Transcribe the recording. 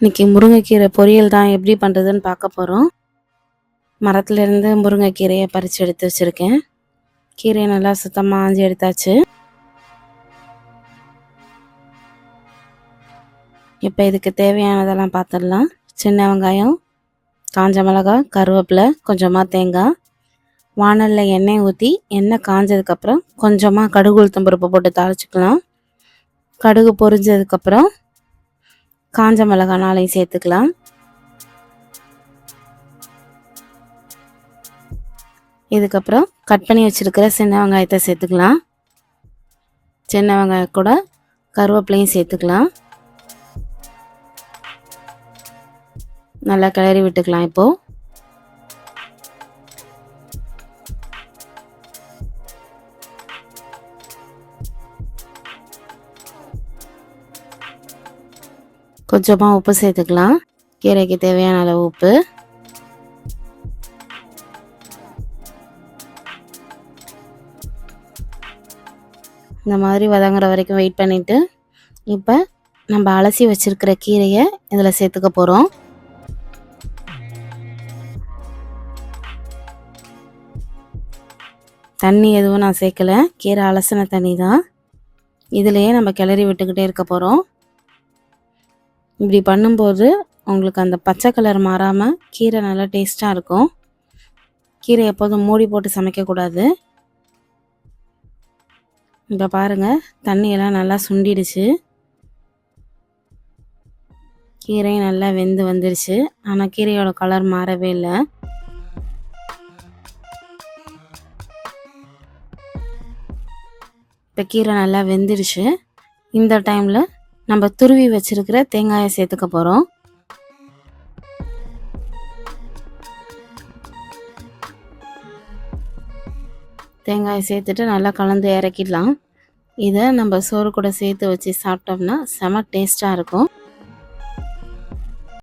இன்றைக்கி முருங்கைக்கீரை பொரியல் தான் எப்படி பண்ணுறதுன்னு பார்க்க போகிறோம் மரத்துலேருந்து முருங்கைக்கீரையை பறித்து எடுத்து வச்சுருக்கேன். கீரையை நல்லா சுத்தமாக ஆஞ்சி எடுத்தாச்சு. இப்போ இதுக்கு தேவையானதெல்லாம் பார்த்துடலாம் சின்ன வெங்காயம் காஞ்ச மிளகாய் கருவேப்பிலை கொஞ்சமாக தேங்காய் வானலில் எண்ணெய் ஊற்றி எண்ணெய் காஞ்சதுக்கப்புறம் கொஞ்சமாக கடுகு உளுத்தம் பருப்பு போட்டு தாளிச்சிக்கலாம். கடுகு பொரிஞ்சதுக்கப்புறம் காஞ்ச மிளகாய் நாளையும் சேர்த்துக்கலாம். இதுக்கப்புறம் கட் பண்ணி வச்சுருக்கிற சின்ன வெங்காயத்தை சேர்த்துக்கலாம். சின்ன வெங்காயம் கூட கருவேப்பிலையும் சேர்த்துக்கலாம். நல்லா கிளறி விட்டுக்கலாம் இப்போது கொஞ்சமாக உப்பு சேர்த்துக்கலாம். கீரைக்கு தேவையான அளவு உப்பு. இந்த மாதிரி வதங்குற வரைக்கும் வெயிட் பண்ணிவிட்டு இப்போ நம்ம அலசி வச்சுருக்கிற கீரையை இதில் சேர்த்துக்க போகிறோம் தண்ணி எதுவும் நான் சேர்க்கல. கீரை அலசின தண்ணி தான் இதுலேயே நம்ம கிளறி விட்டுக்கிட்டே இருக்க போகிறோம் இப்படி பண்ணும்போது உங்களுக்கு அந்த பச்சை கலர் மாறாமல் கீரை நல்லா டேஸ்ட்டாக இருக்கும். கீரை எப்போதும் மூடி போட்டு சமைக்கக்கூடாது இப்போ பாருங்கள் தண்ணியெல்லாம் நல்லா சுண்டிடுச்சு. கீரையும் நல்லா வெந்து வந்துருச்சு ஆனால் கீரையோட கலர் மாறவே இல்லை. இப்போ கீரை நல்லா வெந்துடுச்சு. இந்த டைமில் நம்ம துருவி வச்சிருக்கிற தேங்காயை சேர்த்துக்க போகிறோம் தேங்காயை சேர்த்துட்டு நல்லா கலந்து இறக்கிடலாம். இதை நம்ம சோறு கூட சேர்த்து வச்சு சாப்பிட்டோம்னா செம டேஸ்ட்டாக இருக்கும்.